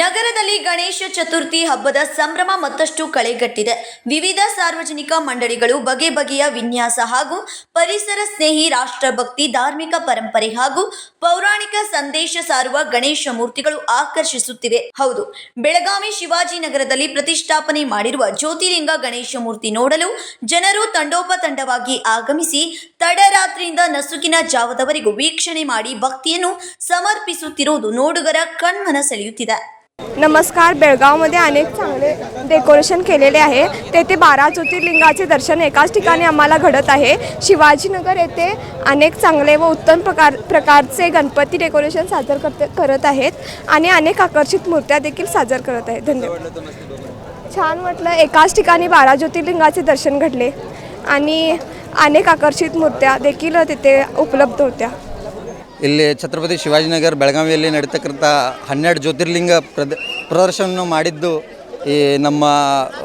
ನಗರದಲ್ಲಿ ಗಣೇಶ ಚತುರ್ಥಿ ಹಬ್ಬದ ಸಂಭ್ರಮ ಮತ್ತಷ್ಟು ಕಳೆಗಟ್ಟಿದೆ. ವಿವಿಧ ಸಾರ್ವಜನಿಕ ಮಂಡಳಿಗಳು ಬಗೆ ಬಗೆಯ ವಿನ್ಯಾಸ ಹಾಗೂ ಪರಿಸರ ಸ್ನೇಹಿ ರಾಷ್ಟ್ರಭಕ್ತಿ ಧಾರ್ಮಿಕ ಪರಂಪರೆ ಹಾಗೂ ಪೌರಾಣಿಕ ಸಂದೇಶ ಸಾರುವ ಗಣೇಶ ಮೂರ್ತಿಗಳು ಆಕರ್ಷಿಸುತ್ತಿವೆ. ಹೌದು, ಬೆಳಗಾವಿ ಶಿವಾಜಿನಗರದಲ್ಲಿ ಪ್ರತಿಷ್ಠಾಪನೆ ಮಾಡಿರುವ ಜ್ಯೋತಿಲಿಂಗ ಗಣೇಶ ಮೂರ್ತಿ ನೋಡಲು ಜನರು ತಂಡೋಪತಂಡವಾಗಿ ಆಗಮಿಸಿ, ತಡರಾತ್ರಿಯಿಂದ ನಸುಕಿನ ಜಾವದವರೆಗೂ ವೀಕ್ಷಣೆ ಮಾಡಿ ಭಕ್ತಿಯನ್ನು ಸಮರ್ಪಿಸುತ್ತಿರುವುದು ನೋಡುಗರ ಕಣ್ಮನ ಸೆಳೆಯುತ್ತಿದೆ. नमस्कार बेळगावमध्ये अनेक चांगले डेकोरेशन केलेले आहे. तेथे बारा ज्योतिर्लिंगाचे दर्शन एकाच ठिकाणी आम्हाला घडत आहे. शिवाजीनगर येथे अनेक चांगले व उत्तम प्रकार प्रकारचे गणपती डेकोरेशन सादर करते करत आहेत आणि अनेक आकर्षित मूर्त्या देखील सादर करत आहेत. धन्यवाद. छान म्हटलं एकाच ठिकाणी बारा ज्योतिर्लिंगाचे दर्शन घडले आणि अनेक आकर्षित मूर्त्या देखील तिथे उपलब्ध होत्या. ಇಲ್ಲಿ ಛತ್ರಪತಿ ಶಿವಾಜಿನಗರ ಬೆಳಗಾವಿಯಲ್ಲಿ ನಡೀತಕ್ಕಂಥ ಹನ್ನೆರಡು ಜ್ಯೋತಿರ್ಲಿಂಗ ಪ್ರದ ಪ್ರದರ್ಶನ ಮಾಡಿದ್ದು ಈ ನಮ್ಮ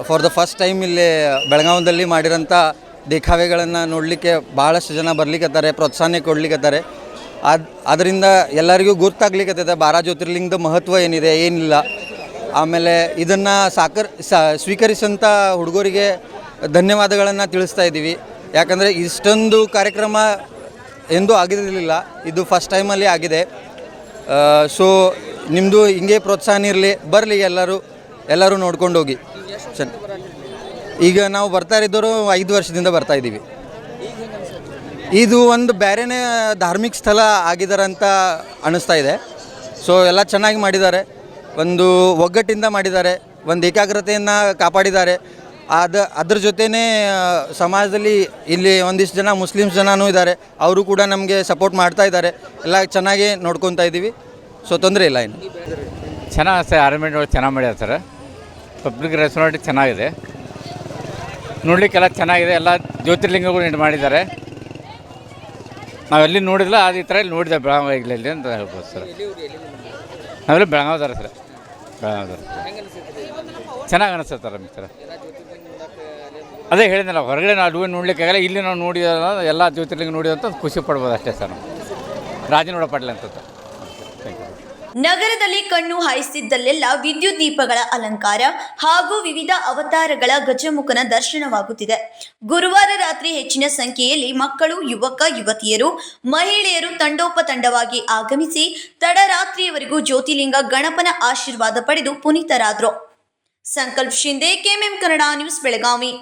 ಫಾರ್ ದ ಫಸ್ಟ್ ಟೈಮ್ ಇಲ್ಲಿ ಬೆಳಗಾವದಲ್ಲಿ ಮಾಡಿರೋಂಥ ದೇಖಾವೆಗಳನ್ನು ನೋಡಲಿಕ್ಕೆ ಭಾಳಷ್ಟು ಜನ ಬರ್ಲಿಕ್ಕತ್ತಾರೆ ಪ್ರೋತ್ಸಾಹನೆ ಕೊಡ್ಲಿಕ್ಕತ್ತಾರೆ ಅದು ಅದರಿಂದ ಎಲ್ಲರಿಗೂ ಗೊತ್ತಾಗ್ಲಿಕ್ಕತ್ತದ ಬಾರ ಜ್ಯೋತಿರ್ಲಿಂಗದ ಮಹತ್ವ ಏನಿದೆ, ಏನಿಲ್ಲ. ಆಮೇಲೆ ಇದನ್ನು ಸಾಕರ್ ಸ್ವೀಕರಿಸಂಥ ಹುಡುಗರಿಗೆ ಧನ್ಯವಾದಗಳನ್ನು ತಿಳಿಸ್ತಾ ಇದ್ದೀವಿ ಯಾಕಂದರೆ ಇಷ್ಟೊಂದು ಕಾರ್ಯಕ್ರಮ ಎಂದೂ ಆಗಿರಲಿಲ್ಲ. ಇದು ಫಸ್ಟ್ ಟೈಮಲ್ಲಿ ಆಗಿದೆ. ಸೊ ನಿಮ್ಮದು ಹಿಂಗೆ ಪ್ರೋತ್ಸಾಹ ಇರಲಿ, ಬರಲಿ ಎಲ್ಲರೂ ಎಲ್ಲರೂ ನೋಡ್ಕೊಂಡು ಹೋಗಿ. ಚೆನ್ನ ಈಗ ನಾವು ಬರ್ತಾ ಇದ್ದವರು ಐದು ವರ್ಷದಿಂದ ಬರ್ತಾ ಇದ್ದೀವಿ. ಇದು ಒಂದು ಬೇರೆನೇ ಧಾರ್ಮಿಕ ಸ್ಥಳ ಆಗಿದ್ದಾರೆ ಅಂತ ಅನ್ನಿಸ್ತಾ ಇದೆ. ಸೊ ಎಲ್ಲ ಚೆನ್ನಾಗಿ ಮಾಡಿದ್ದಾರೆ. ಒಂದು ಒಗ್ಗಟ್ಟಿಂದ ಮಾಡಿದ್ದಾರೆ. ಒಂದು ಏಕಾಗ್ರತೆಯನ್ನು ಕಾಪಾಡಿದ್ದಾರೆ. ಅದ ಅದ್ರ ಜೊತೆನೇ ಸಮಾಜದಲ್ಲಿ ಇಲ್ಲಿ ಒಂದಿಷ್ಟು ಜನ ಮುಸ್ಲಿಮ್ಸ್ ಜನನೂ ಇದ್ದಾರೆ. ಅವರು ಕೂಡ ನಮಗೆ ಸಪೋರ್ಟ್ ಮಾಡ್ತಾ ಇದ್ದಾರೆ. ಎಲ್ಲ ಚೆನ್ನಾಗಿ ನೋಡ್ಕೊತಾ ಇದ್ದೀವಿ. ಸೊ, ತೊಂದರೆ ಇಲ್ಲ ಇನ್ನು. ಚೆನ್ನಾಗಿ ಸರ್ ಅರೇಂಜ್ಮೆಂಟ್ ಒಳಗೆ ಚೆನ್ನಾಗಿ ಮಾಡ್ಯಾರ ಸರ್ ಪಬ್ಲಿಕ್ ರೆಸ್ಟೋರೆಂಟ್ ಚೆನ್ನಾಗಿದೆ. ನೋಡಲಿಕ್ಕೆಲ್ಲ ಚೆನ್ನಾಗಿದೆ. ಎಲ್ಲ ಜ್ಯೋತಿರ್ಲಿಂಗಗಳು ಇಟ್ಟು ಮಾಡಿದ್ದಾರೆ. ನಾವೆಲ್ಲಿ ನೋಡಿಲ್ಲ ಅದು ಈ ಥರ ಇಲ್ಲಿ ನೋಡಿದೆ ಬೆಳಗಾವಿಯಲ್ಲಿ ಅಂತ ಹೇಳ್ಬೋದು ಸರ್ ನಾವೆಲ್ಲ ಬೆಳಗಾವಿದಾರೆ ಸರ್ ಚೆನ್ನಾಗಿ ಅನಿಸುತ್ತೆ ನಮಗೆ ಅದೇ ಹೇಳಿದ್ನಲ್ಲ, ಹೊರಗಡೆ ನಾವು ನೋಡ್ಲಿಕ್ಕಾಗಲ್ಲ ಇಲ್ಲಿ ನಾವು ನೋಡಿದ ಎಲ್ಲ ಜ್ಯೋತಿರ್ಲಿಂಗ ನೋಡಿದಂತ ಖುಷಿ ಪಡ್ಬೋದು ಅಷ್ಟೇ ಸರ್ ನಾವು. ರಾಜನೋಡ ಪಡ್ಲಿ ಅಂತ ನಗರದಲ್ಲಿ ಕಣ್ಣು ಹಾಯಿಸಿದ್ದಲ್ಲೆಲ್ಲ ವಿದ್ಯುತ್ ದೀಪಗಳ ಅಲಂಕಾರ ಹಾಗೂ ವಿವಿಧ ಅವತಾರಗಳ ಗಜಮುಖನ ದರ್ಶನವಾಗುತ್ತಿದೆ. ಗುರುವಾರ ರಾತ್ರಿ ಹೆಚ್ಚಿನ ಸಂಖ್ಯೆಯಲ್ಲಿ ಮಕ್ಕಳು, ಯುವಕ, ಯುವತಿಯರು, ಮಹಿಳೆಯರು ತಂಡೋಪತಂಡವಾಗಿ ಆಗಮಿಸಿ ತಡರಾತ್ರಿಯವರೆಗೂ ಜ್ಯೋತಿಲಿಂಗ ಗಣಪನ ಆಶೀರ್ವಾದ ಪಡೆದು ಪುನೀತರಾದರು. Sankalp Shinde KMM Kannada news Belagavi.